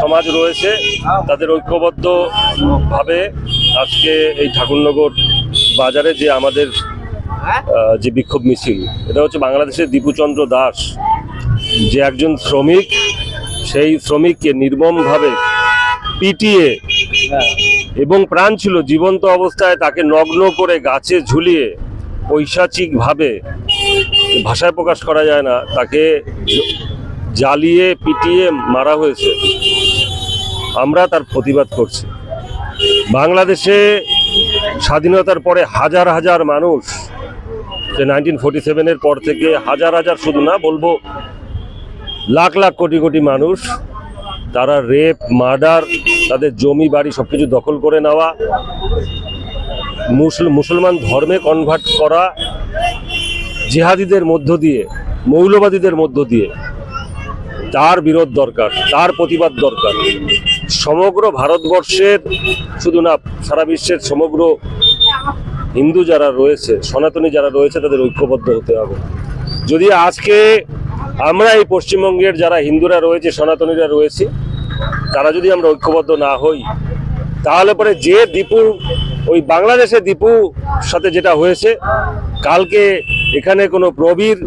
সমাজ রয়েছে, তাদের ঐক্যবদ্ধভাবে আজকে এই ঠাকুরনগর বাজারে যে আমাদের যে বিক্ষোভ মিছিল, এটা হচ্ছে বাংলাদেশের দীপুচন্দ্র দাস যে একজন শ্রমিক, সেই শ্রমিককে নির্মমভাবে পিটিয়ে এবং প্রাণ ছিল জীবন্ত অবস্থায় তাকে নগ্ন করে গাছে ঝুলিয়ে পৈশাচিকভাবে, ভাষায় প্রকাশ করা যায় না, তাকে জ্বালিয়ে, পিটিয়ে মারা হয়েছে। আমরা তার প্রতিবাদ করছি। বাংলাদেশে স্বাধীনতার পরে হাজার হাজার মানুষ, যে নাইনটিন ফোর্টি সেভেনের পর থেকে হাজার হাজার শুধু না, বলব লাখ লাখ কোটি কোটি মানুষ, তারা রেপ মার্ডার তাদের জমি, বাড়ি সব কিছু দখল করে নেওয়া, মুসল, মুসলমান ধর্মে কনভার্ট করা, জিহাদিদের মধ্য দিয়ে, মৌলবাদীদের মধ্য দিয়ে তার বিরোধ দরকার, তার প্রতিবাদ দরকার। সমগ্র ভারতবর্ষের, শুধু না, সারা বিশ্বের সমগ্র হিন্দু যারা রয়েছে, সনাতনী যারা রয়েছে, তাদের ঐক্যবদ্ধ হতে হবে। যদি আজকে আমরা এই পশ্চিমবঙ্গের যারা হিন্দুরা রয়েছে, সনাতনীরা রয়েছে, তারা যদি আমরা ঐক্যবদ্ধ না হই, তাহলে পরে যে দীপু, ওই বাংলাদেশে দীপু সাথে যেটা হয়েছে, কালকে এখানে কোনো প্রবীর,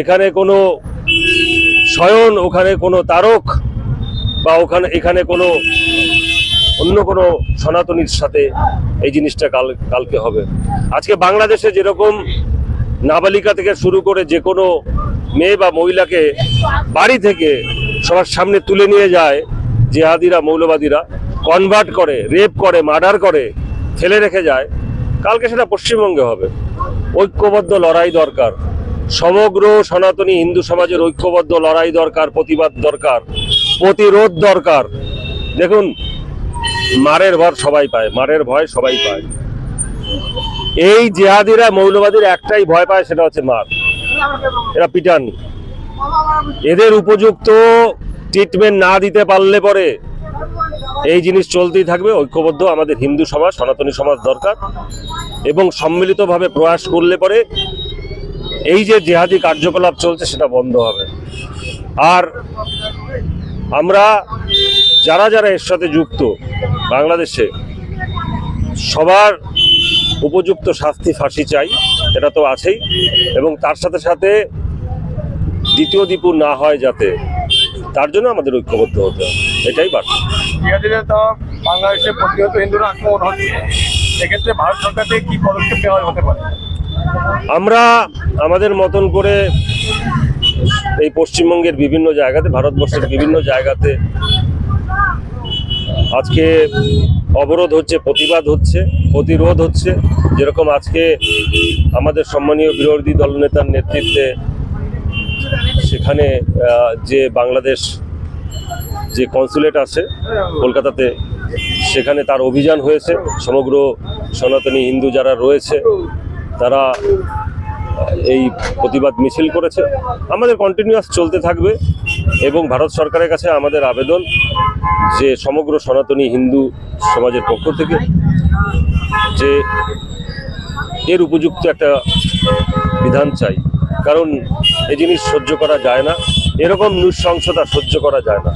এখানে কোনো শয়ন ওখানে কোনো তারক বা ওখানে, এখানে কোনো অন্য কোনো সনাতনীর সাথে এই জিনিসটা কাল, কালকে হবে। আজকে বাংলাদেশে যেরকম নাবালিকা থেকে শুরু করে যে কোনো মেয়ে বা মহিলাকে বাড়ি থেকে সবার সামনে তুলে নিয়ে যায় জেহাদিরা, মৌলবাদীরা, কনভার্ট করে, রেপ করে, মার্ডার করে, ফেলে রেখে যায়, কালকে সেটা পশ্চিমবঙ্গে হবে। ঐক্যবদ্ধ লড়াই দরকার। সমগ্র সনাতনী হিন্দু সমাজের ঐক্যবদ্ধ, লড়াই দরকার, প্রতিবাদ দরকার, প্রতিরোধ দরকার। দেখুন, মারের ভর সবাই পায়, মারের ভয় সবাই পায়। এই জেহাদিরা, মৌলবাদীর একটাই ভয় পায়, সেটা হচ্ছে মার। এরা পিটান। এদের উপযুক্ত ট্রিটমেন্ট না দিতে পারলে পরে এই জিনিস চলতেই থাকবে। ঐক্যবদ্ধ আমাদের হিন্দু সমাজ, সনাতনী সমাজ দরকার। এবং সম্মিলিতভাবে প্রয়াস করলে পরে এই যে জেহাদি কার্যকলাপ চলছে, সেটা বন্ধ হবে। আর আমরা যারা যারা এর সাথে যুক্ত বাংলাদেশে, সবার উপযুক্ত শাস্তি ফাঁসি চাই, এটা তো আছেই। এবং তার সাথে সাথে দ্বিতীয় দীপু না হয় যাতে, তার জন্য আমাদের ঐক্যবদ্ধ হতে হবে। এটাই বার্তা বাংলাদেশে প্রতিহত হিন্দুরা আক্রমণ হচ্ছে। সেক্ষেত্রে ভারত সরকার থেকে কি পদক্ষেপ নেওয়া হতে পারে? আমরা আমাদের মতন করে এই পশ্চিমবঙ্গের বিভিন্ন জায়গাতে, ভারতবর্ষের বিভিন্ন জায়গাতে আজকে অবরোধ হচ্ছে, প্রতিবাদ হচ্ছে, প্রতিরোধ হচ্ছে। যেরকম আজকে আমাদের সম্মানীয় বিরোধী দলনেতার নেতৃত্বে সেখানে যে বাংলাদেশ যে কনসুলেট আছে কলকাতাতে, সেখানে তার অভিযান হয়েছে। সমগ্র সনাতনী হিন্দু যারা রয়েছে তারা এই প্রতিবাদ মিছিল করেছে। আমাদের কন্টিনিউয়াস চলতে থাকবে এবং ভারত সরকারের কাছে আমাদের আবেদন যে সমগ্র সনাতনী হিন্দু সমাজের পক্ষ থেকে যে এর উপযুক্ত একটা বিধান চাই। কারণ এই জিনিস সহ্য করা যায় না। এরকম নৃশংসতা সহ্য করা যায় না।